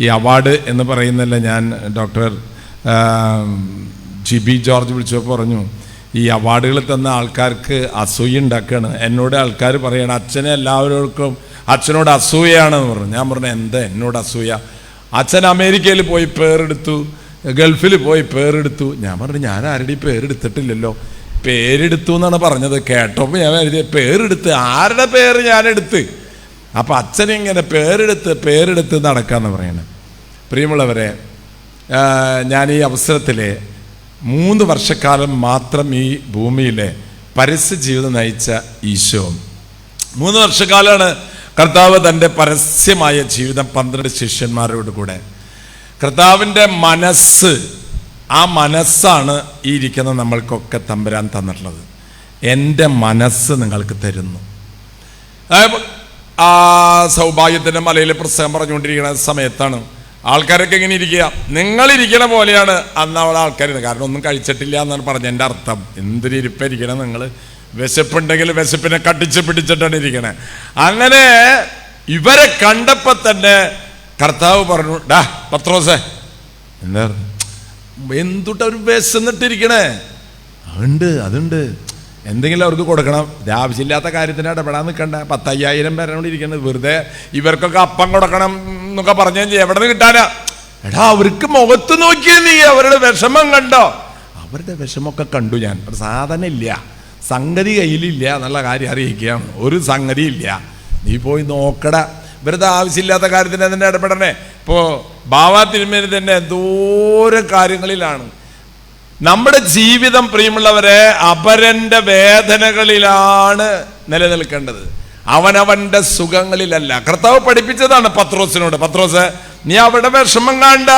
ഈ അവാർഡ് എന്ന് പറയുന്നില്ല ഞാൻ ഡോക്ടർ ജി ബി ജോർജ് വിളിച്ചപ്പോൾ പറഞ്ഞു ഈ അവാർഡുകൾ തന്ന ആൾക്കാർക്ക് അസൂയ ഉണ്ടാക്കുകയാണ് എന്നോട് ആൾക്കാർ പറയണം അച്ഛനെ എല്ലാവർക്കും അച്ഛനോട് അസൂയാണെന്ന് പറഞ്ഞു. ഞാൻ പറഞ്ഞു എന്താ എന്നോട് അസൂയ? അച്ഛൻ അമേരിക്കയിൽ പോയി പേരെടുത്തു ഗൾഫിൽ പോയി പേരെടുത്തു. ഞാൻ പറഞ്ഞു ഞാൻ ആരുടെയും പേരെടുത്തിട്ടില്ലല്ലോ. പേരെടുത്തു എന്നാണ് പറഞ്ഞത്. കേട്ടപ്പോൾ ഞാൻ പേരെടുത്ത്? ആരുടെ പേര് ഞാൻ അപ്പം അച്ഛനിങ്ങനെ പേരെടുത്ത് പേരെടുത്ത് നടക്കാമെന്ന് പറയുന്നത് പ്രിയമുള്ളവരെ ഞാൻ ഈ അവസരത്തിൽ മൂന്ന് വർഷക്കാലം മാത്രം ഈ ഭൂമിയിലെ പരസ്യ ജീവിതം നയിച്ച ഈശോ. മൂന്ന് വർഷക്കാലമാണ് കർത്താവ് തന്റെ പരസ്യമായ ജീവിതം പന്ത്രണ്ട് ശിഷ്യന്മാരോട് കൂടെ. കർത്താവിന്റെ മനസ്സ് ആ മനസ്സാണ് ഈ ഇരിക്കുന്ന നമ്മൾക്കൊക്കെ തമ്പരാൻ തന്നിട്ടുള്ളത്. എന്റെ മനസ്സ് നിങ്ങൾക്ക് തരുന്നു. ആ സൗഭാഗ്യത്തിന്റെ മലയിൽ പ്രസംഗം പറഞ്ഞുകൊണ്ടിരിക്കുന്ന സമയത്താണ്. ആൾക്കാരൊക്കെ ഇങ്ങനെ ഇരിക്കുക. നിങ്ങളിരിക്കണ പോലെയാണ് അന്ന് അവിടെ ആൾക്കാർ കാരണം ഒന്നും കഴിച്ചിട്ടില്ല എന്നാണ് പറഞ്ഞ എന്റെ അർത്ഥം. എന്തൊരു ഇരിപ്പായിരിക്കണം നിങ്ങൾ വിശപ്പുണ്ടെങ്കിൽ വിശപ്പിനെ കട്ടിച്ച് പിടിച്ചിട്ടാണ് ഇരിക്കണേ. അങ്ങനെ ഇവരെ കണ്ടപ്പോൾ തന്നെ കർത്താവ് പറഞ്ഞു ഡാ പത്രോസേ എന്താ? എന്തുട്ട് വിശന്നിട്ടിരിക്കണേ? ഉണ്ട് അതുണ്ട്. എന്തെങ്കിലും അവർക്ക് കൊടുക്കണം. ആവശ്യമില്ലാത്ത കാര്യത്തിന് ഇടപെടാൻ നിൽക്കണ്ട. പത്തയ്യായിരം പേരാണ് ഇരിക്കുന്നത്. വെറുതെ ഇവർക്കൊക്കെ അപ്പം കൊടുക്കണം എന്നൊക്കെ പറഞ്ഞു എവിടെ നിന്ന് കിട്ടാനാ? എടാ അവർക്ക് മുഖത്ത് നോക്കിയേ നീ. അവരുടെ വിഷമം കണ്ടോ? അവരുടെ വിഷമമൊക്കെ കണ്ടു ഞാൻ. സാധനം ഇല്ല. സംഗതി കയ്യിലില്ല എന്നുള്ള കാര്യം അറിയിക്കുക ഒരു സംഗതി ഇല്ല. നീ പോയി നോക്കട. വെറുതെ ആവശ്യമില്ലാത്ത കാര്യത്തിന് അതിന്റെ ഇടപെടണേ? ഇപ്പോൾ ബാബാ തിരുമേനി തന്നെ എന്തോരം കാര്യങ്ങളിലാണ്. നമ്മുടെ ജീവിതം പ്രിയമുള്ളവരെ അപരന്റെ വേദനകളിലാണ് നിലനിൽക്കേണ്ടത്. അവനവന്റെ സുഖങ്ങളിലല്ല. കർത്താവ് പഠിപ്പിച്ചതാണ് പത്രോസിനോട്. പത്രോസ് നീ അവിടെ വിഷമം കാണ്ട.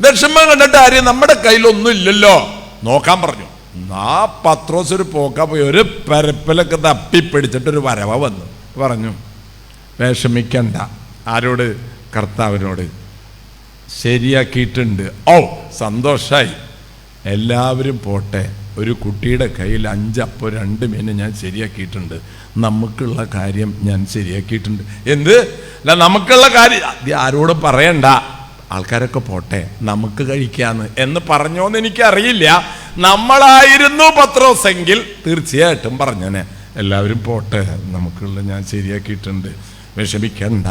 വിഷമം കണ്ടിട്ട് ആര്യം നമ്മുടെ കയ്യിലൊന്നും ഇല്ലല്ലോ. നോക്കാൻ പറഞ്ഞു. ആ പത്രോസ് ഒരു പോക്ക പോയി. ഒരു പരപ്പിലൊക്കെ തപ്പിപ്പിടിച്ചിട്ട് ഒരു വരവ വന്നു. പറഞ്ഞു വിഷമിക്കണ്ട. ആരോട്? കർത്താവിനോട്. ശരിയാക്കിയിട്ടുണ്ട്. ഓ സന്തോഷായി. എല്ലാവരും പോട്ടെ. ഒരു കുട്ടിയുടെ കയ്യിൽ അഞ്ചപ്പോ രണ്ട് മീന് ഞാൻ ശരിയാക്കിയിട്ടുണ്ട്. നമുക്കുള്ള കാര്യം ഞാൻ ശരിയാക്കിയിട്ടുണ്ട്. എന്ത്? അല്ല നമുക്കുള്ള കാര്യം. അത് ആരോടും പറയണ്ട. ആൾക്കാരൊക്കെ പോട്ടെ. നമുക്ക് കഴിക്കാന്ന്. എന്ന് പറഞ്ഞോന്ന് എനിക്കറിയില്ല. നമ്മളായിരുന്നു പത്രോസെങ്കിൽ തീർച്ചയായിട്ടും പറഞ്ഞനെ. എല്ലാവരും പോട്ടെ. നമുക്കുള്ള ഞാൻ ശരിയാക്കിയിട്ടുണ്ട്. വിഷമിക്കണ്ട.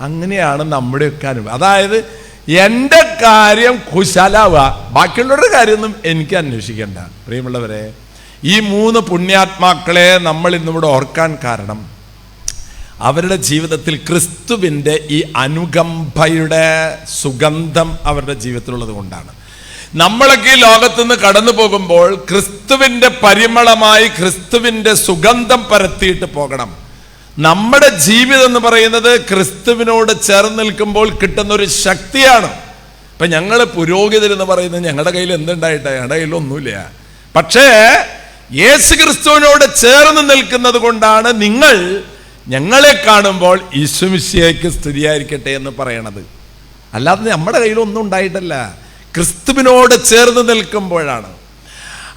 അങ്ങനെയാണ് നമ്മുടെയൊക്കെ അനുഭവം. അതായത് എന്റെ കാര്യം കുശലാവുക ബാക്കിയുള്ളവരുടെ കാര്യമൊന്നും എനിക്ക് അന്വേഷിക്കേണ്ട. പ്രിയമുള്ളവരെ ഈ മൂന്ന് പുണ്യാത്മാക്കളെ നമ്മൾ ഇന്നിവിടെ ഓർക്കാൻ കാരണം അവരുടെ ജീവിതത്തിൽ ക്രിസ്തുവിന്റെ ഈ അനുകമ്പയുടെ സുഗന്ധം അവരുടെ ജീവിതത്തിലുള്ളത് കൊണ്ടാണ്. നമ്മളൊക്കെ ഈ ലോകത്തുനിന്ന് കടന്നു പോകുമ്പോൾ ക്രിസ്തുവിന്റെ പരിമളമായി ക്രിസ്തുവിന്റെ സുഗന്ധം പരത്തിയിട്ട് പോകണം. നമ്മുടെ ജീവിതം എന്ന് പറയുന്നത് ക്രിസ്തുവിനോട് ചേർന്ന് നിൽക്കുമ്പോൾ കിട്ടുന്ന ഒരു ശക്തിയാണ്. ഇപ്പൊ ഞങ്ങൾ പുരോഹിതരെന്ന് പറയുന്നത് ഞങ്ങളുടെ കയ്യിൽ എന്തുണ്ടായിട്ട്? ഞങ്ങളുടെ കയ്യിൽ ഒന്നുമില്ല. പക്ഷേ യേശു ക്രിസ്തുവിനോട് ചേർന്ന് നിൽക്കുന്നത് കൊണ്ടാണ് നിങ്ങൾ ഞങ്ങളെ കാണുമ്പോൾ ഈശ്വമിശിയേക്ക് സ്തുതിയായിരിക്കട്ടെ എന്ന് പറയണത്. അല്ലാതെ നമ്മുടെ കയ്യിൽ ഒന്നും ഉണ്ടായിട്ടല്ല. ക്രിസ്തുവിനോട് ചേർന്ന് നിൽക്കുമ്പോഴാണ്.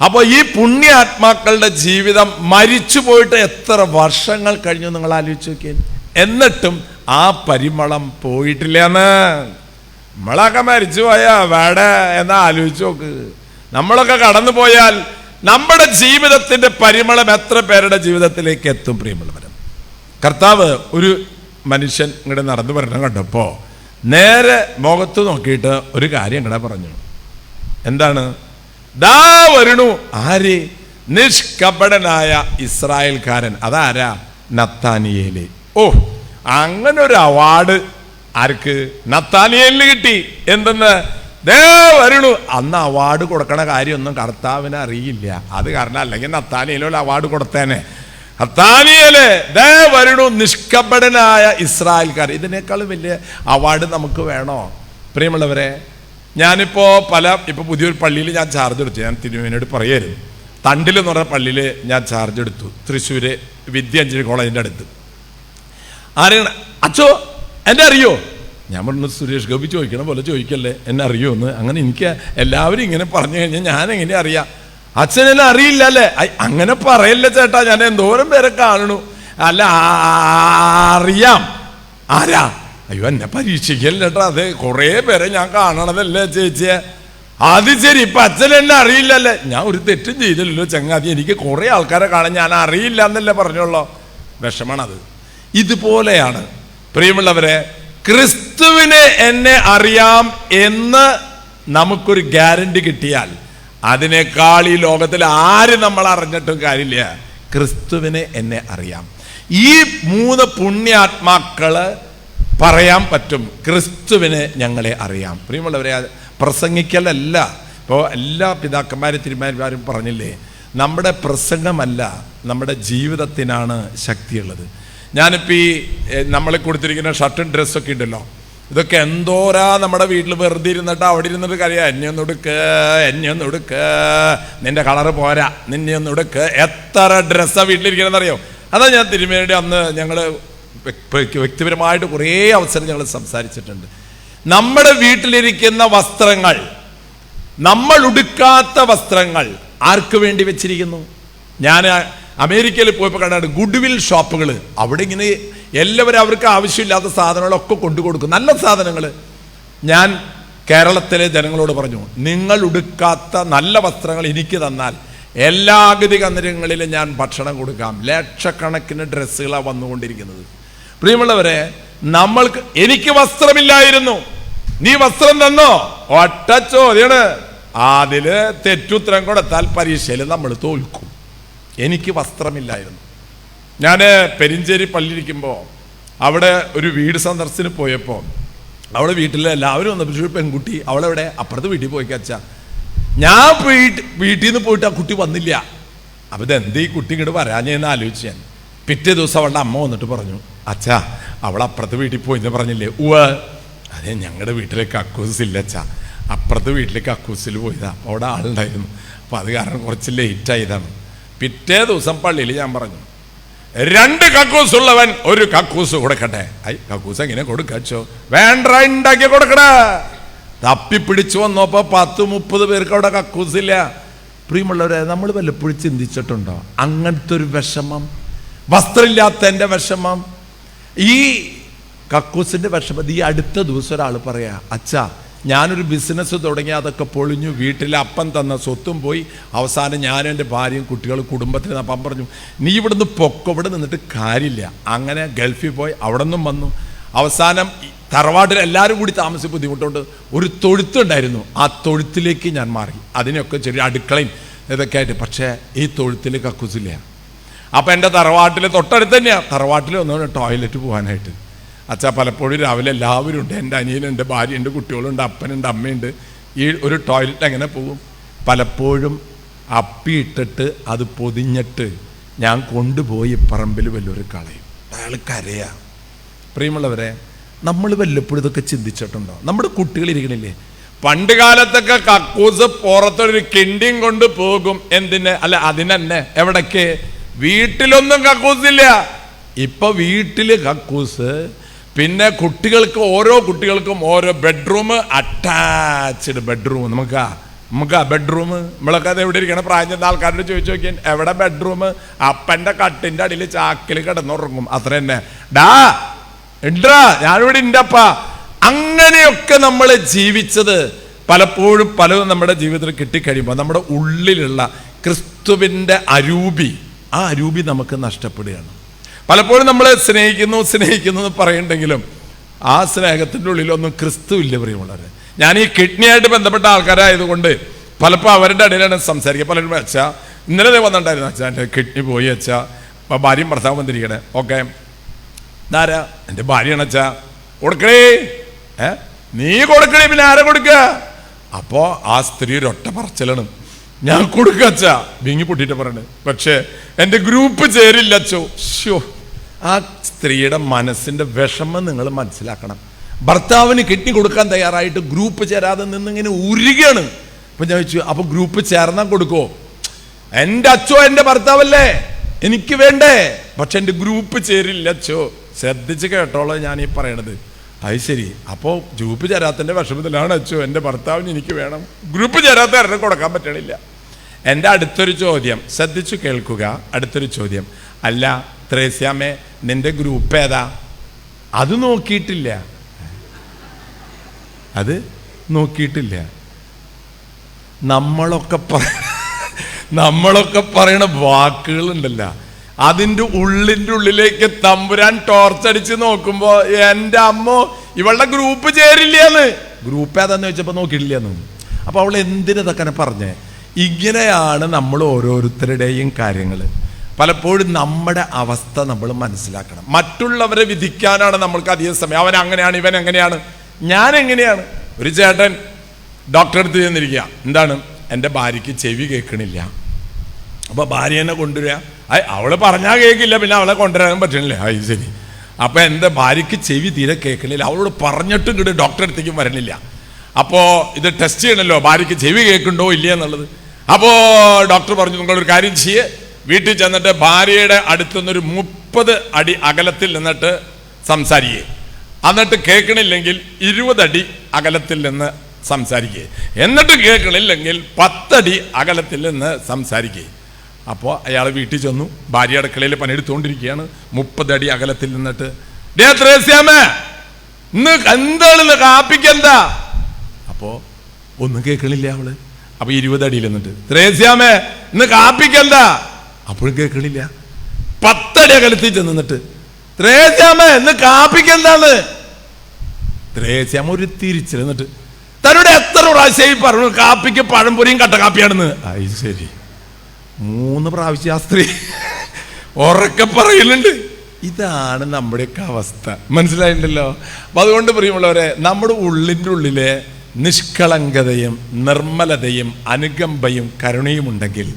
അപ്പോൾ ഈ പുണ്യാത്മാക്കളുടെ ജീവിതം മരിച്ചു പോയിട്ട് എത്ര വർഷങ്ങൾ കഴിഞ്ഞു നിങ്ങൾ ആലോചിച്ച് നോക്കിയാൽ എന്നിട്ടും ആ പരിമളം പോയിട്ടില്ലെന്ന്. നമ്മളൊക്കെ മരിച്ചു പോയാ വേട എന്നാ ആലോചിച്ച് നോക്ക്. നമ്മളൊക്കെ കടന്നു പോയാൽ നമ്മുടെ ജീവിതത്തിന്റെ പരിമളം എത്ര പേരുടെ ജീവിതത്തിലേക്ക് എത്തും പ്രിയമുള്ളവരും? കർത്താവ് ഒരു മനുഷ്യൻ ഇങ്ങോട്ട് നടന്നു വരണം കണ്ടപ്പോൾ നേരെ മുഖത്ത് നോക്കിയിട്ട് ഒരു കാര്യം ഇങ്ങടെ പറഞ്ഞു. എന്താണ്? ദാ വരുണു. ആര്? നിഷ്കപടനായ ഇസ്രായേൽക്കാരൻ. അതാരാ? നത്താനിയേൽ. ഓ അങ്ങനെ ഒരു അവാർഡ് ആർക്ക്? നത്താനിയേലിന് കിട്ടി. എന്തെന്ന്? ദേ വരണു. അന്ന് അവാർഡ് കൊടുക്കണ കാര്യമൊന്നും കർത്താവിന് അറിയില്ല. അത് കാരണം അല്ലെങ്കിൽ നത്താനിയേലോ അവാർഡ് കൊടുത്തേനെ. നത്താനിയേൽ ദേ വരണു നിഷ്കപടനായ ഇസ്രായേൽക്കാർ ഇതിനേക്കാൾ വലിയ അവാർഡ് നമുക്ക് വേണോ? പ്രിയമുള്ളവരെ ഞാനിപ്പോ പല ഇപ്പോൾ പുതിയൊരു പള്ളിയിൽ ഞാൻ ചാർജ് എടുത്തു. ഞാൻ തിരുവേനോട് പറയായിരുന്നു. തണ്ടിൽ എന്ന് പറഞ്ഞ പള്ളിയിൽ ഞാൻ ചാർജ് എടുത്തു. തൃശ്ശൂര് വിദ്യാഞ്ജലി കോളേജിന്റെ അടുത്ത്. ആരെയാണ്? അച്ഛോ എന്നെ അറിയോ? ഞാൻ പറഞ്ഞു സുരേഷ് ഗോപി ചോദിക്കണ പോലെ ചോദിക്കല്ലേ? എന്നെ അറിയോ എന്ന് അങ്ങനെ എനിക്ക് എല്ലാവരും ഇങ്ങനെ പറഞ്ഞു കഴിഞ്ഞാൽ ഞാൻ എങ്ങനെ അറിയാം അച്ഛനെന്നെ അറിയില്ല അല്ലേ? അങ്ങനെ പറയല്ലേ ചേട്ടാ. ഞാൻ എന്തോരം പേരെ കാണണു അല്ല അറിയാം. ആരാ? അയ്യോ എന്നെ പരീക്ഷിക്കല്ലേട്ടാ അത് കുറേ പേരെ ഞാൻ കാണണതല്ലേ ചേച്ചിയെ? അത് ശരി ഇപ്പൊ അച്ഛൻ എന്നെ അറിയില്ലല്ലേ? ഞാൻ ഒരു തെറ്റും ചെയ്തില്ലല്ലോ ചങ്ങാതി. എനിക്ക് കുറേ ആൾക്കാരെ കാണാൻ ഞാൻ അറിയില്ല എന്നല്ലേ പറഞ്ഞോളൂ വിഷമാണത് ഇതുപോലെയാണ് പ്രിയമുള്ളവരെ ക്രിസ്തുവിനെ എന്നെ അറിയാം എന്ന് നമുക്കൊരു ഗ്യാരണ്ടി കിട്ടിയാൽ അതിനേക്കാൾ ഈ ലോകത്തിൽ ആര് നമ്മൾ അറിഞ്ഞിട്ടും കാര്യമില്ല. ക്രിസ്തുവിനെ എന്നെ അറിയാം. ഈ മൂന്ന് പുണ്യാത്മാക്കൾ പറയാൻ പറ്റും. ക്രിസ്തുവിനെ ഞങ്ങളെ അറിയാം. പ്രിയമുള്ളവരെ പ്രസംഗിക്കലല്ല. ഇപ്പോൾ എല്ലാ പിതാക്കന്മാരും തിരുമാന്മാരും പറഞ്ഞില്ലേ നമ്മുടെ പ്രസംഗമല്ല നമ്മുടെ ജീവിതത്തിനാണ് ശക്തിയുള്ളത്. ഞാനിപ്പോൾ ഈ നമ്മളെ കൊടുത്തിരിക്കുന്ന ഷർട്ടും ഡ്രസ്സൊക്കെ ഉണ്ടല്ലോ. ഇതൊക്കെ എന്തോരാ നമ്മുടെ വീട്ടിൽ വെറുതെ ഇരുന്നിട്ട് അവിടെ ഇരുന്നിട്ട് കറിയാ എന്നെ ഒന്ന് ഉടുക്ക് എന്നെ ഒന്ന് ഉടുക്ക് നിന്റെ കളറ് പോരാ നിന്നെ ഒന്ന് ഉടുക്ക്. എത്ര ഡ്രസ്സാണ് വീട്ടിലിരിക്കണമെന്നറിയോ അതാ ഞാൻ തിരുമേനിയുടെ അന്ന് ഞങ്ങൾ വ്യക്തിപരമായിട്ട് കുറേ അവസരം ഞങ്ങൾ സംസാരിച്ചിട്ടുണ്ട്. നമ്മുടെ വീട്ടിലിരിക്കുന്ന വസ്ത്രങ്ങൾ നമ്മൾ ഉടുക്കാത്ത വസ്ത്രങ്ങൾ ആർക്ക് വേണ്ടി വെച്ചിരിക്കുന്നു? ഞാൻ അമേരിക്കയിൽ പോയപ്പോൾ കണ്ടാണ് ഗുഡ്വിൽ ഷോപ്പുകൾ. അവിടെ ഇങ്ങനെ എല്ലാവരും അവർക്ക് ആവശ്യമില്ലാത്ത സാധനങ്ങളൊക്കെ കൊണ്ടു കൊടുക്കും. നല്ല സാധനങ്ങൾ. ഞാൻ കേരളത്തിലെ ജനങ്ങളോട് പറഞ്ഞു നിങ്ങൾ ഉടുക്കാത്ത നല്ല വസ്ത്രങ്ങൾ എനിക്ക് തന്നാൽ എല്ലാ അഗതി കന്നിരങ്ങളിലും ഞാൻ ഭക്ഷണം കൊടുക്കാം. ലക്ഷക്കണക്കിന് ഡ്രസ്സുകളാണ് വന്നുകൊണ്ടിരിക്കുന്നത്. പ്രിയമുള്ളവരെ നമ്മൾക്ക് എനിക്ക് വസ്ത്രമില്ലായിരുന്നു. നീ വസ്ത്രം തന്നോ? ഒറ്റ ചോദ്യാണ്. അതിൽ തെറ്റുത്തരം കൊടുത്താൽ പരീക്ഷയിൽ നമ്മൾ തോൽക്കും. എനിക്ക് വസ്ത്രമില്ലായിരുന്നു. ഞാൻ പെരിഞ്ചേരി പള്ളിയിരിക്കുമ്പോൾ അവിടെ ഒരു വീട് സന്ദർശനത്തിന് പോയപ്പോൾ അവിടെ വീട്ടിലെ എല്ലാവരും വന്നപ്പോൾ ഒരു പെൺകുട്ടി അവളെവിടെ അപ്പുറത്ത് വീട്ടിൽ പോയി കച്ച ഞാൻ വീട്ടിൽ വീട്ടിൽ നിന്ന് പോയിട്ട് ആ കുട്ടി വന്നില്ല. അപ്പം ഇതെന്ത് ഈ കുട്ടി ഇങ്ങോട്ട് വരാഞ്ഞെന്ന് ആലോചിച്ച് ഞാൻ. പിറ്റേ ദിവസം അവളുടെ അമ്മ വന്നിട്ട് പറഞ്ഞു അച്ഛാ അവൾ അപ്പുറത്ത് വീട്ടിൽ പോയി എന്ന് പറഞ്ഞില്ലേ? ഉവ അതെ ഞങ്ങളുടെ വീട്ടിലെ കക്കൂസ് ഇല്ല അച്ഛാ. അപ്പുറത്ത് വീട്ടിലെ കക്കൂസിൽ പോയതാ. അപ്പോൾ അവിടെ ആളുണ്ടായിരുന്നു. അപ്പോൾ അത് കാരണം കുറച്ച് ലേറ്റായതാണ് പിറ്റേ ദിവസം പള്ളിയിൽ ഞാൻ പറഞ്ഞു രണ്ട് കക്കൂസ് ഉള്ളവൻ ഒരു കക്കൂസ് കൊടുക്കട്ടെ. ഐ കക്കൂസ് എങ്ങനെ കൊടുക്കച്ചോ വേണ്ട ഉണ്ടാക്കി കൊടുക്കട. തപ്പിപ്പിടിച്ചു വന്നപ്പോൾ പത്ത് മുപ്പത് പേർക്ക് അവിടെ കക്കൂസില്ല പ്രിയമുള്ളവരെ നമ്മൾ വല്ലപ്പോഴും ചിന്തിച്ചിട്ടുണ്ടോ? അങ്ങനത്തെ ഒരു വിഷമം? വസ്ത്രമില്ലാത്തതിന്റെ വിഷമം? ഈ കക്കൂസിന്റെ വിഷമതി ഈ അടുത്ത ദിവസം ഒരാൾ പറയാ അച്ഛാ ഞാനൊരു ബിസിനസ് തുടങ്ങി അതൊക്കെ പൊളിഞ്ഞു വീട്ടിലെ അപ്പൻ തന്ന സ്വത്തും പോയി അവസാനം ഞാനും എന്റെ ഭാര്യയും കുട്ടികളും കുടുംബത്തിൽ അപ്പം പറഞ്ഞു നീ ഇവിടുന്ന് പൊക്കോ ഇവിടെ നിന്നിട്ട് കാര്യമില്ല. അങ്ങനെ ഗൾഫിൽ പോയി അവിടെ നിന്നും വന്നു. അവസാനം തറവാട്ടിൽ എല്ലാവരും കൂടി താമസിച്ച് ബുദ്ധിമുട്ടുണ്ട്. ഒരു തൊഴുത്തുണ്ടായിരുന്നു ആ തൊഴുത്തിലേക്ക് ഞാൻ മാറി. അതിനൊക്കെ ചെറിയ അടുക്കളയും ഇതൊക്കെ ആയിട്ട്. പക്ഷേ ഈ തൊഴുത്തിൽ കക്കൂസില്ല അപ്പം എന്റെ തറവാട്ടിൽ തൊട്ടടുത്ത് തന്നെയാണ് തറവാട്ടിൽ ഒന്നുകൂടെ ടോയ്ലറ്റ് പോകാനായിട്ട് അച്ഛാ പലപ്പോഴും രാവിലെ എല്ലാവരും ഉണ്ട്. എന്റെ അനിയനുണ്ട് ഭാര്യയുണ്ട് കുട്ടികളുണ്ട് അപ്പനുണ്ട് അമ്മയുണ്ട്. ഈ ഒരു ടോയ്ലറ്റ് എങ്ങനെ പോകും? പലപ്പോഴും അപ്പിയിട്ടിട്ട് അത് പൊതിഞ്ഞിട്ട് ഞാൻ കൊണ്ടുപോയി പറമ്പിൽ വല്ലൊരു കളയും. അയാൾ കരയാ. പ്രിയമുള്ളവരെ നമ്മൾ വല്ലപ്പോഴും ഇതൊക്കെ ചിന്തിച്ചിട്ടുണ്ടോ? നമ്മുടെ കുട്ടികൾ ഇരിക്കണില്ലേ? പണ്ട് കാലത്തൊക്കെ കക്കൂസ് പുറത്തൊരു കിണ്ടിയും കൊണ്ട് പോകും. എന്തിന്? അല്ല അതിനെന്നെ. എവിടേക്ക്? വീട്ടിലൊന്നും കക്കൂസില്ല. ഇപ്പൊ വീട്ടിൽ കക്കൂസ് പിന്നെ കുട്ടികൾക്ക് ഓരോ കുട്ടികൾക്കും ഓരോ ബെഡ്റൂം അറ്റാച്ച്ഡ് ബെഡ്റൂം നമുക്ക് നമുക്ക് ആ ബെഡ്റൂം നമ്മളൊക്കെ അത് എവിടെ ഇരിക്കണം? പ്രായം ചെന്ന ആൾക്കാരോട് ചോദിച്ചു നോക്കിയാൽ എവിടെ ബെഡ്റൂം അപ്പന്റെ കട്ടിന്റെ അടിയിൽ ചാക്കിൽ കിടന്നുറങ്ങും. അത്ര തന്നെ. ഡാ ഇണ്ടാ ഞാനിവിടെ ഇണ്ടപ്പ. അങ്ങനെയൊക്കെ നമ്മൾ ജീവിച്ചത് പലപ്പോഴും പലതും നമ്മുടെ ജീവിതത്തിൽ കിട്ടിക്കഴിയുമ്പോൾ നമ്മുടെ ഉള്ളിലുള്ള ക്രിസ്തുവിന്റെ അരൂപി ആ രൂപി നമുക്ക് നഷ്ടപ്പെടുകയാണ്. പലപ്പോഴും നമ്മൾ സ്നേഹിക്കുന്നു സ്നേഹിക്കുന്നു എന്ന് പറയുന്നുണ്ടെങ്കിലും ആ സ്നേഹത്തിന്റെ ഉള്ളിലൊന്നും ക്രിസ്തു ഇല്ല പ്രിയമുള്ളവരെ ഞാൻ ഈ കിഡ്നിയായിട്ട് ബന്ധപ്പെട്ട ആൾക്കാരായതുകൊണ്ട് പലപ്പോൾ അവരുടെ ഇടയിലാണ് സംസാരിക്കുക. പലരും അച്ഛാ ഇന്നലെ വന്നിട്ടുണ്ടായിരുന്നു. അച്ഛാ എന്റെ കിഡ്നി പോയി അച്ഛാ അപ്പം ഭാര്യയും ഭർത്താവും വന്നിരിക്കണേ. ഓക്കെ. ഇതാരാ? എന്റെ ഭാര്യയാണ് അച്ഛാ. കൊടുക്കണേ. ഏ? നീ കൊടുക്കണേ പിന്നെ ആരെ കൊടുക്കുക അപ്പോൾ ആ സ്ത്രീ ഒരൊറ്റ പറച്ചിലാണ്. ഞാൻ കൊടുക്ക ഭീങ്ങി പൊട്ടിട്ട് പറയണേ. പക്ഷേ എന്റെ ഗ്രൂപ്പ് ചേരില്ല അച്ചോ ഷോ ആ സ്ത്രീയുടെ മനസ്സിന്റെ വിഷമം നിങ്ങൾ മനസ്സിലാക്കണം. ഭർത്താവിന് കെട്ടി കൊടുക്കാൻ തയ്യാറായിട്ട് ഗ്രൂപ്പ് ചേരാതെ നിന്നിങ്ങനെ ഉരുകയാണ്. അപ്പൊ ഞാൻ വെച്ചു അപ്പൊ ഗ്രൂപ്പ് ചേർന്നാൽ കൊടുക്കോ എന്റെ അച്ഛോ എന്റെ ഭർത്താവല്ലേ. എനിക്ക് വേണ്ടേ? പക്ഷെ എന്റെ ഗ്രൂപ്പ് ചേരില്ല അച്ഛോ. ശ്രദ്ധിച്ച് കേട്ടോളൂ ഞാൻ ഈ പറയണത്. അത് ശരി. അപ്പോൾ ഗ്രൂപ്പ് ചേരാത്തന്റെ വിഷമത്തിലാണ് അച്ഛോ എന്റെ ഭർത്താവിന് എനിക്ക് വേണം. ഗ്രൂപ്പ് ചേരാത്ത ആരും കൊടുക്കാൻ പറ്റണില്ല. എന്റെ അടുത്തൊരു ചോദ്യം. ശ്രദ്ധിച്ചു കേൾക്കുക. അടുത്തൊരു ചോദ്യം. അല്ല ത്രേസ്യാമേ നിന്റെ ഗ്രൂപ്പ് ഏതാ? അത് നോക്കിയിട്ടില്ല. അത് നോക്കിയിട്ടില്ല. നമ്മളൊക്കെ പറ നമ്മളൊക്കെ പറയണ വാക്കുകളുണ്ടല്ല. അതിന്റെ ഉള്ളിന്റെ ഉള്ളിലേക്ക് തമ്പുരാൻ ടോർച്ചടിച്ച് നോക്കുമ്പോൾ എന്റെ അമ്മ ഇവളുടെ ഗ്രൂപ്പ് ചേരില്ല ചേരില്ലെന്ന്. ഗ്രൂപ്പ് ഏതാന്ന് ചോദിച്ചപ്പോൾ നോക്കിയിട്ടില്ലെന്ന്. അപ്പോൾ അവൾ എന്തിനതൊക്കെ പറഞ്ഞേ? ഇങ്ങനെയാണ് നമ്മൾ ഓരോരുത്തരുടെയും കാര്യങ്ങൾ പലപ്പോഴും നമ്മുടെ അവസ്ഥ നമ്മൾ മനസ്സിലാക്കണം. മറ്റുള്ളവരെ വിധിക്കാനാണ് നമ്മൾക്ക് അധികം സമയം. അവൻ അങ്ങനെയാണ് ഇവൻ എങ്ങനെയാണ്? ഞാൻ എങ്ങനെയാണ്? ഒരു ചേട്ടൻ ഡോക്ടറെ അടുത്ത് ചെന്നിരിക്കുക. എന്താണ്? എന്റെ ഭാര്യയ്ക്ക് ചെവി കേൾക്കണില്ല. അപ്പോൾ ഭാര്യനെ കൊണ്ടുവരിക. അവൾ പറഞ്ഞാൽ കേൾക്കില്ല പിന്നെ അവളെ കൊണ്ടുവരാൻ പറ്റണില്ല. അത് ശരി. അപ്പോൾ എന്റെ ഭാര്യയ്ക്ക് ചെവി തീരെ കേൾക്കണില്ല. അവളോട് പറഞ്ഞിട്ടും ഇങ്ങോട്ട് ഡോക്ടറെ അടുത്തേക്കും വരണില്ല. അപ്പോൾ ഇത് ടെസ്റ്റ് ചെയ്യണമല്ലോ ഭാര്യയ്ക്ക് ചെവി കേൾക്കുന്നുണ്ടോ ഇല്ല എന്നുള്ളത്. അപ്പോൾ ഡോക്ടർ പറഞ്ഞു നിങ്ങളൊരു കാര്യം ചെയ്യേ. വീട്ടിൽ ചെന്നിട്ട് ഭാര്യയുടെ അടുത്തുനിന്നൊരു മുപ്പത് അടി അകലത്തിൽ നിന്നിട്ട് സംസാരിക്കേ. എന്നിട്ട് കേൾക്കണില്ലെങ്കിൽ ഇരുപതടി അകലത്തിൽ നിന്ന് സംസാരിക്കേ. എന്നിട്ട് കേൾക്കണില്ലെങ്കിൽ പത്തടി അകലത്തിൽ നിന്ന് സംസാരിക്കേ. അപ്പോൾ അയാൾ വീട്ടിൽ ചെന്നു ഭാര്യ അടുക്കളയിൽ പണിയെടുത്തുകൊണ്ടിരിക്കുകയാണ് മുപ്പതടി അകലത്തിൽ നിന്നിട്ട് "ഡേ ത്രേസ്യാമേ ഇന്ന് എന്താണ് ഇന്ന് കാപ്പിക്കെന്താ? അപ്പോ ഒന്നും കേൾക്കണില്ല അവൾ. അപ്പൊ ഇരുപതടിയിൽ നിന്നിട്ട് ത്രേസ്യാമേ ഇന്ന് കാപ്പിക്കെന്താ? അപ്പോഴും കേൾക്കണില്ല. പത്തടി അകലത്തിൽ ചെന്നിട്ട് ത്രേസ്യാമേ ഇന്ന് കാപ്പിക്കെന്താന്ന്? ത്രേസ്യാമ ഒരു തിരിച്ചിരുന്നിട്ട് തന്നോട് എത്ര പ്രാവശ്യമായി പറഞ്ഞു കാപ്പിക്ക് പഴംപൊരിയും കട്ട കാപ്പിയാണെന്ന്. അത് ശരി. മൂന്ന് പ്രാവശ്യം ആ സ്ത്രീ ഉറക്കെ പറയുന്നുണ്ട്. ഇതാണ് നമ്മുടെയൊക്കെ അവസ്ഥ. മനസ്സിലായിട്ടുണ്ടല്ലോ അപ്പൊ അതുകൊണ്ട് പ്രിയമുള്ളവരെ നമ്മുടെ ഉള്ളിന്റെ ഉള്ളിലെ നിഷ്കളങ്കതയും നിർമ്മലതയും അനുകമ്പയും കരുണയും ഉണ്ടെങ്കിൽ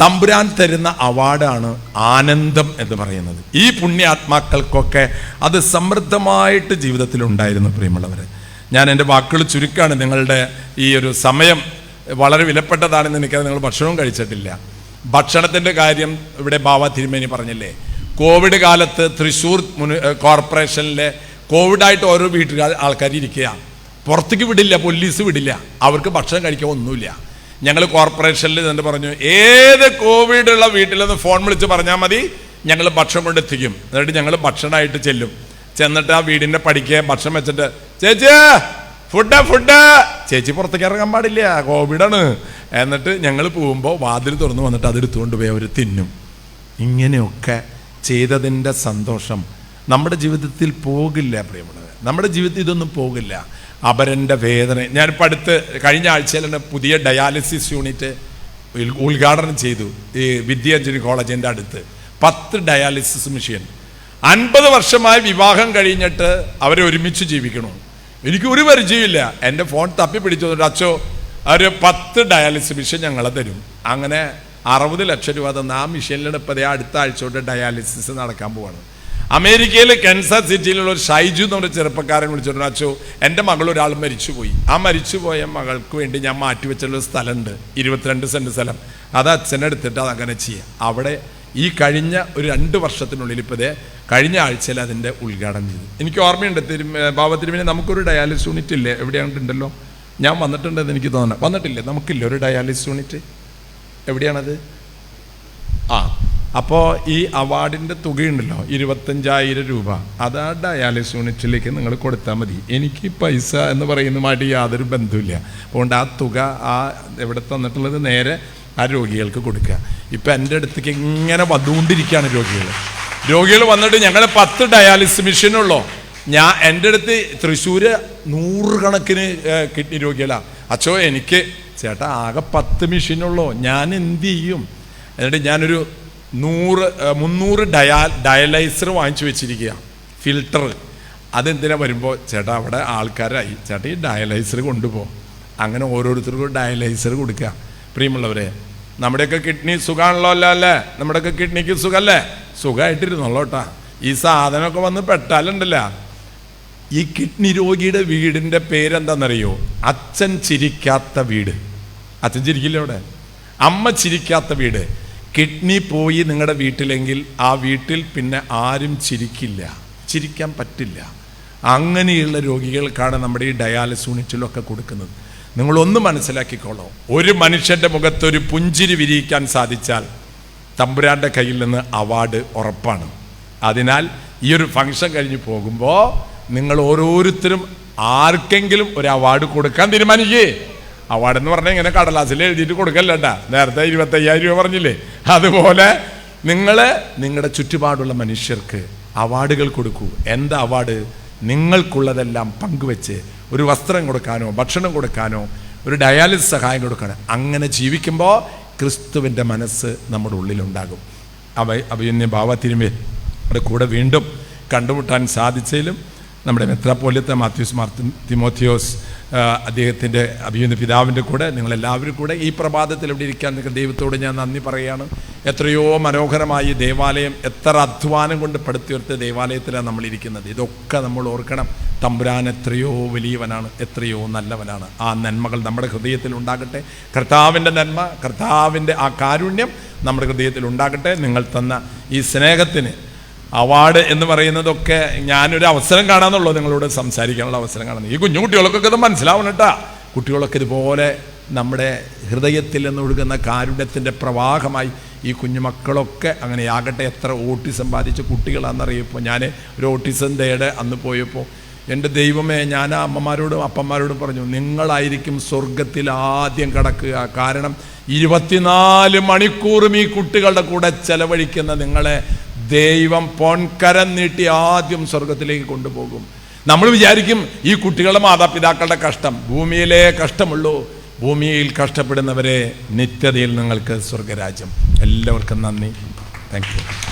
തമ്പുരാൻ തരുന്ന അവാർഡാണ് ആനന്ദം എന്ന് പറയുന്നത്. ഈ പുണ്യാത്മാക്കൾക്കൊക്കെ അത് സമൃദ്ധമായിട്ട് ജീവിതത്തിൽ ഉണ്ടായിരുന്നു പ്രിയമുള്ളവരെ. ഞാൻ എന്റെ വാക്കുകൾ ചുരുക്കാണ്. നിങ്ങളുടെ ഈ ഒരു സമയം വളരെ വിലപ്പെട്ടതാണെന്ന് എനിക്കത് നിങ്ങൾ ഭക്ഷണവും കഴിച്ചിട്ടില്ല. ഭക്ഷണത്തിന്റെ കാര്യം ഇവിടെ ബാബ തിരുമേനി പറഞ്ഞില്ലേ? കോവിഡ് കാലത്ത് തൃശ്ശൂർ മുനി കോർപ്പറേഷനിലെ കോവിഡായിട്ട് ഓരോ വീട്ടിൽ ആൾക്കാർ ഇരിക്കുക. പുറത്തേക്ക് വിടില്ല പോലീസ് വിടില്ല. അവർക്ക് ഭക്ഷണം കഴിക്കാൻ ഒന്നുമില്ല. ഞങ്ങൾ കോർപ്പറേഷനിൽ എന്നിട്ട് പറഞ്ഞു ഏത് കോവിഡ് ഉള്ള വീട്ടിൽ നിന്ന് ഫോൺ വിളിച്ച് പറഞ്ഞാൽ മതി ഞങ്ങൾ ഭക്ഷണം കൊണ്ടെത്തിക്കും എന്നിട്ട് ഞങ്ങൾ ഭക്ഷണമായിട്ട് ചെല്ലും. ചെന്നിട്ട് ആ വീടിന്റെ പടിക്കുക ഭക്ഷണം വെച്ചിട്ട് ചേച്ചി ഫുഡ് ഫുഡ്. ചേച്ചി പുറത്തേക്ക് ഇറങ്ങാൻ പാടില്ല. കോവിഡാണ്. എന്നിട്ട് ഞങ്ങൾ പോകുമ്പോൾ വാതിൽ തുറന്നു വന്നിട്ട് അതെടുത്തുകൊണ്ട് പോയി അവർ തിന്നും. ഇങ്ങനെയൊക്കെ ചെയ്തതിന്റെ സന്തോഷം നമ്മുടെ ജീവിതത്തിൽ പോകില്ല പ്രിയമുള്ളത് നമ്മുടെ ജീവിതത്തിൽ ഇതൊന്നും പോകില്ല. അപരന്റെ വേദന. ഞാനിപ്പോൾ അടുത്ത് കഴിഞ്ഞ ആഴ്ചയിൽ തന്നെ പുതിയ ഡയാലിസിസ് യൂണിറ്റ് ഉദ്ഘാടനം ചെയ്തു. ഈ വിദ്യാഞ്ജലി കോളേജിന്റെ അടുത്ത്. പത്ത് ഡയാലിസിസ് മെഷീൻ. അൻപത് വർഷമായി വിവാഹം കഴിഞ്ഞിട്ട് അവരെ ഒരുമിച്ച് ജീവിക്കണു. എനിക്ക് ഒരു പരിചയമില്ല എന്റെ ഫോൺ തപ്പി പിടിച്ചു അച്ഛോ ഒരു പത്ത് ഡയാലിസിസ് മിഷൻ ഞങ്ങളെ തരും. അങ്ങനെ അറുപത് ലക്ഷം രൂപ തന്ന ആ മെഷീനിലാണ് അടുത്ത ആഴ്ച തൊട്ട് ഡയാലിസിസ് നടക്കാൻ പോവാണ്. അമേരിക്കയിലെ കെൻസർ സിറ്റിയിലുള്ള ഒരു ഷൈജു എന്ന് പറഞ്ഞ ചെറുപ്പക്കാരൻ വിളിച്ചിട്ടുണ്ട്. അച്ചോ എന്റെ മകൾ ഒരാൾ മരിച്ചുപോയി. ആ മരിച്ചുപോയ മകൾക്ക് വേണ്ടി ഞാൻ മാറ്റിവെച്ചുള്ള സ്ഥലമുണ്ട്. ഇരുപത്തിരണ്ട് സെന്റ് സ്ഥലം. അത് അച്ഛനെടുത്തിട്ട് അത് അങ്ങനെ ചെയ്യുക. അവിടെ ഈ കഴിഞ്ഞ ഒരു രണ്ട് വർഷത്തിനുള്ളിൽ ഇപ്പോൾ കഴിഞ്ഞ ആഴ്ചയിൽ അതിന്റെ ഉദ്ഘാടനം ചെയ്തു. എനിക്ക് ഓർമ്മയുണ്ട് തിരു ബാബ തിരുമേനി നമുക്കൊരു ഡയാലിസിസ് യൂണിറ്റ് ഇല്ലേ? എവിടെയാണിട്ടുണ്ടല്ലോ ഞാൻ വന്നിട്ടുണ്ടെന്ന് എനിക്ക് തോന്നണം വന്നിട്ടില്ലേ? നമുക്കില്ല ഒരു ഡയാലിസിസ് യൂണിറ്റ്? എവിടെയാണത്? ആ അപ്പോൾ ഈ അവാർഡിന്റെ തുകയുണ്ടല്ലോ ഇരുപത്തഞ്ചായിരം രൂപ. അത് ആ ഡയാലിസിസ് യൂണിറ്റിലേക്ക് നിങ്ങൾ കൊടുത്താൽ മതി. എനിക്ക് പൈസ എന്ന് പറയുന്നതുമായിട്ട് യാതൊരു ബന്ധമില്ല അതുകൊണ്ട് ആ തുക ആ എവിടെ തന്നിട്ടുള്ളത് നേരെ ആ രോഗികൾക്ക് കൊടുക്കുക. ഇപ്പം എന്റെ അടുത്തേക്ക് ഇങ്ങനെ വന്നുകൊണ്ടിരിക്കുകയാണ് രോഗികൾ. രോഗികൾ വന്നിട്ട് ഞങ്ങൾ പത്ത് ഡയാലിസിസ് മെഷീനുള്ളൂ ഞാൻ എന്റെ അടുത്ത് തൃശ്ശൂർ നൂറുകണക്കിന് കിഡ്നി രോഗികളാണ് അച്ഛോ എനിക്ക് ചേട്ടാ ആകെ പത്ത് മെഷീനുള്ളൂ ഞാൻ എന്ത് ചെയ്യും? എന്നിട്ട് ഞാനൊരു നൂറ് മുന്നൂറ് ഡയാ ഡയലൈസർ വാങ്ങിച്ചു വെച്ചിരിക്കുക ഫിൽട്ടർ. അതെന്തിനാ വരുമ്പോൾ ചേട്ടാ അവിടെ ആൾക്കാരായി. ചേട്ടാ ഈ ഡയലൈസർ കൊണ്ടുപോകും അങ്ങനെ ഓരോരുത്തർക്കും ഡയലൈസർ കൊടുക്കുക. പ്രിയമുള്ളവരെ നമ്മുടെയൊക്കെ കിഡ്നി സുഖമാണല്ലോ അല്ല അല്ലേ? നമ്മുടെയൊക്കെ കിഡ്നിക്ക് സുഖമല്ലേ സുഖമായിട്ടിരുന്നോളൂ കേട്ടാ ഈ സാധനമൊക്കെ വന്ന് പെട്ടാലുണ്ടല്ല. ഈ കിഡ്നി രോഗിയുടെ വീടിന്റെ പേരെന്താണെന്നറിയോ അച്ഛൻ ചിരിക്കാത്ത വീട്. അച്ഛൻ ചിരിക്കില്ല അവിടെ? അമ്മ ചിരിക്കാത്ത വീട്. കിഡ്നി പോയി നിങ്ങളുടെ വീട്ടിലെങ്കിൽ ആ വീട്ടിൽ പിന്നെ ആരും ചിരിക്കില്ല. ചിരിക്കാൻ പറ്റില്ല. അങ്ങനെയുള്ള രോഗികൾക്കാണ് നമ്മുടെ ഈ ഡയാലിസ് യൂണിറ്റിലൊക്കെ കൊടുക്കുന്നത്. നിങ്ങളൊന്ന് മനസ്സിലാക്കിക്കോളൂ. ഒരു മനുഷ്യന്റെ മുഖത്ത് ഒരു പുഞ്ചിരി വിരിയിക്കാൻ സാധിച്ചാൽ തമ്പുരാന്റെ കയ്യിൽ നിന്ന് അവാർഡ് ഉറപ്പാണ്. അതിനാൽ ഈ ഒരു ഫംഗ്ഷൻ കഴിഞ്ഞ് പോകുമ്പോൾ നിങ്ങൾ ഓരോരുത്തരും ആർക്കെങ്കിലും ഒരു അവാർഡ് കൊടുക്കാൻ തീരുമാനിക്കേ. അവാർഡ് എന്ന് പറഞ്ഞാൽ ഇങ്ങനെ കടലാസിൽ എഴുതിയിട്ട് കൊടുക്കല്ലേണ്ട നേരത്തെ ഇരുപത്തയ്യായിരം രൂപ പറഞ്ഞില്ലേ? അതുപോലെ നിങ്ങൾ നിങ്ങളുടെ ചുറ്റുപാടുള്ള മനുഷ്യർക്ക് അവാർഡുകൾ കൊടുക്കൂ. എന്താ അവാർഡ്? നിങ്ങൾക്കുള്ളതെല്ലാം പങ്കുവെച്ച് ഒരു വസ്ത്രം കൊടുക്കാനോ ഭക്ഷണം കൊടുക്കാനോ ഒരു ഡയാലിസിസ് സഹായം കൊടുക്കാനോ അങ്ങനെ ജീവിക്കുമ്പോൾ ക്രിസ്തുവിന്റെ മനസ്സ് നമ്മുടെ ഉള്ളിലുണ്ടാകും. അവ അഭിയന്യ നമ്മുടെ കൂടെ വീണ്ടും കണ്ടുമുട്ടാൻ സാധിച്ചതിലും നമ്മുടെ മെത്രാപ്പോലിയത്തെ മാത്യൂസ് മാർത്തിൻ തിമോത്തിയോസ് അദ്ദേഹത്തിന്റെ അഭിയുന്ന പിതാവിന്റെ കൂടെ നിങ്ങളെല്ലാവരും കൂടെ ഈ പ്രഭാതത്തിൽ ഇവിടെ ഇരിക്കാൻ നിങ്ങൾക്ക് ദൈവത്തോട് ഞാൻ നന്ദി പറയുകയാണ്. എത്രയോ മനോഹരമായി ദേവാലയം എത്ര അധ്വാനം കൊണ്ട് പടുത്തുയർത്ത ദേവാലയത്തിലാണ് നമ്മളിരിക്കുന്നത്. ഇതൊക്കെ നമ്മൾ ഓർക്കണം. തമ്പുരാൻ എത്രയോ വലിയവനാണ് എത്രയോ നല്ലവനാണ്. ആ നന്മകൾ നമ്മുടെ ഹൃദയത്തിൽ ഉണ്ടാകട്ടെ. കർത്താവിന്റെ നന്മ കർത്താവിന്റെ ആ കാരുണ്യം നമ്മുടെ ഹൃദയത്തിൽ ഉണ്ടാകട്ടെ. നിങ്ങൾ തന്ന ഈ സ്നേഹത്തിന് അവാർഡ് എന്ന് പറയുന്നതൊക്കെ ഞാനൊരു അവസരം കാണാന്നുള്ളൂ നിങ്ങളോട് സംസാരിക്കാനുള്ള അവസരം കാണുന്നത് ഈ കുഞ്ഞു കുട്ടികൾക്കൊക്കെ ഇത് മനസ്സിലാവണം കേട്ടാ. കുട്ടികളൊക്കെ ഇതുപോലെ നമ്മുടെ ഹൃദയത്തിൽ നിന്ന് ഒഴുകുന്ന കാരുണ്യത്തിന്റെ പ്രവാഹമായി ഈ കുഞ്ഞുമക്കളൊക്കെ അങ്ങനെ ആകട്ടെ എത്ര ഓട്ടിസം ബാധിച്ച കുട്ടികളാണെന്നറിയപ്പോൾ ഞാൻ ഒരു ഓട്ടിസം ഡേയുടെ അന്ന് പോയപ്പോൾ എന്റെ ദൈവമേ ഞാൻ ആ അമ്മമാരോടും അപ്പന്മാരോടും പറഞ്ഞു നിങ്ങളായിരിക്കും സ്വർഗത്തിൽ ആദ്യം കടക്കുക. കാരണം ഇരുപത്തിനാല് മണിക്കൂറും ഈ കുട്ടികളുടെ കൂടെ ചെലവഴിക്കുന്ന നിങ്ങളെ ദൈവം പൊൻകരം നീട്ടി ആദ്യം സ്വർഗത്തിലേക്ക് കൊണ്ടുപോകും. നമ്മൾ വിചാരിക്കും ഈ കുട്ടികളുടെ മാതാപിതാക്കളുടെ കഷ്ടം ഭൂമിയിലെ കഷ്ടമുള്ളൂ. ഭൂമിയിൽ കഷ്ടപ്പെടുന്നവരെ നിത്യതയിൽ നിങ്ങൾക്ക് സ്വർഗരാജ്യം. എല്ലാവർക്കും നന്ദി. Thank you